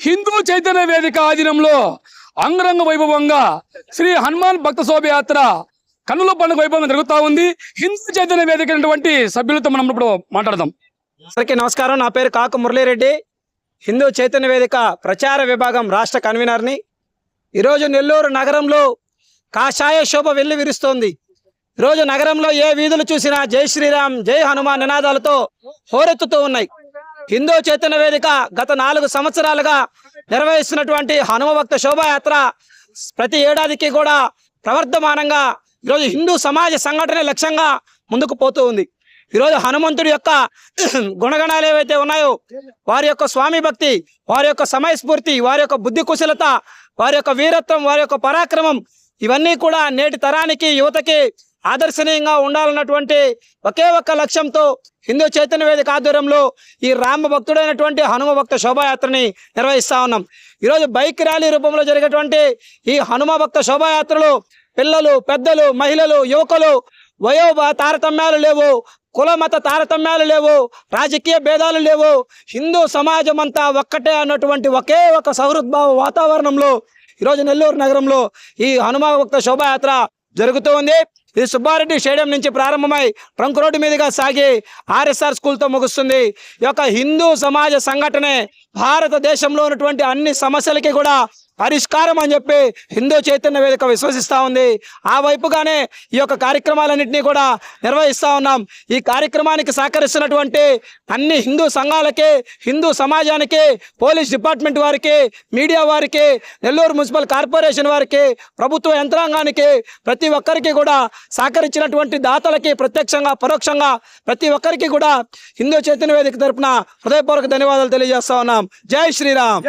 హిందూ చైతన్య వేదిక ఆధీనంలో అంగరంగ వైభవంగా శ్రీ హనుమాన్ భక్త శోభయాత్ర కన్నుల పండుగ వైభవంగా జరుగుతూ ఉంది. హిందూ చైతన్య వేదిక అయినటువంటి సభ్యులతో మనం ఇప్పుడు మాట్లాడదాం. అందరికీ నమస్కారం. నా పేరు కాకు మురళీరెడ్డి. హిందూ చైతన్య వేదిక ప్రచార విభాగం రాష్ట్ర కన్వీనర్ని. ఈరోజు నెల్లూరు నగరంలో కాషాయ శోభ వెల్లి విరుస్తోంది. ఈరోజు నగరంలో ఏ వీధులు చూసినా జై శ్రీరామ్ జై హనుమాన్ నినాదాలతో హోరెత్తుతూ ఉన్నాయి. హిందూ చైతన్య వేదిక గత నాలుగు సంవత్సరాలుగా నిర్వహిస్తున్నటువంటి హనుమభక్త శోభాయాత్ర ప్రతి ఏడాదికి కూడా ప్రవర్ధమానంగా ఈరోజు హిందూ సమాజ సంఘటన లక్ష్యంగా ముందుకు పోతూ ఉంది. ఈరోజు హనుమంతుడి యొక్క గుణగణాలు ఏవైతే ఉన్నాయో వారి యొక్క స్వామి భక్తి వారి యొక్క సమయస్ఫూర్తి వారి యొక్క బుద్ధి కుశలత వారి యొక్క వీరత్వం వారి యొక్క పరాక్రమం ఇవన్నీ కూడా నేటి తరానికి యువతకి ఆదర్శనీయంగా ఉండాలన్నటువంటి ఒకే ఒక్క లక్ష్యంతో హిందూ చైతన్య వేదిక ఆధ్వర్యంలో ఈ రామ భక్తుడైనటువంటి హనుమ భక్త శోభాయాత్రని నిర్వహిస్తా ఉన్నాం. ఈరోజు బైక్ ర్యాలీ రూపంలో జరిగేటువంటి ఈ హనుమ భక్త శోభాయాత్రలో పిల్లలు పెద్దలు మహిళలు యువకులు వయో తారతమ్యాలు లేవు కుల మత తారతమ్యాలు లేవు రాజకీయ భేదాలు లేవు. హిందూ సమాజం అంతా ఒక్కటే అన్నటువంటి ఒకే ఒక సౌహృద్భావ వాతావరణంలో ఈరోజు నెల్లూరు నగరంలో ఈ హనుమ భక్త శోభాయాత్ర జరుగుతూ ఉంది. ఇది సుబ్బారెడ్డి స్టేడియం నుంచి ప్రారంభమై ట్రంక్ రోడ్డు మీదుగా సాగి ఆర్ఎస్ఆర్ స్కూల్తో ముగుస్తుంది. ఈ యొక్క హిందూ సమాజ సంఘటనే భారతదేశంలో ఉన్నటువంటి అన్ని సమస్యలకి కూడా పరిష్కారం అని చెప్పి హిందూ చైతన్య వేదిక విశ్వసిస్తూ ఉంది. ఆ వైపుగానే ఈ యొక్క కార్యక్రమాలన్నింటినీ కూడా నిర్వహిస్తూ ఉన్నాం. ఈ కార్యక్రమానికి సహకరిస్తున్నటువంటి అన్ని హిందూ సంఘాలకి హిందూ సమాజానికి పోలీస్ డిపార్ట్మెంట్ వారికి మీడియా వారికి నెల్లూరు మున్సిపల్ కార్పొరేషన్ వారికి ప్రభుత్వ యంత్రాంగానికి ప్రతి ఒక్కరికి కూడా సహకరించినటువంటి దాతలకి ప్రత్యక్షంగా పరోక్షంగా ప్రతి ఒక్కరికి కూడా హిందూ చైతన్య వేదిక తరపున హృదయపూర్వక ధన్యవాదాలు తెలియజేస్తా ఉన్నాం. జై శ్రీరామ్.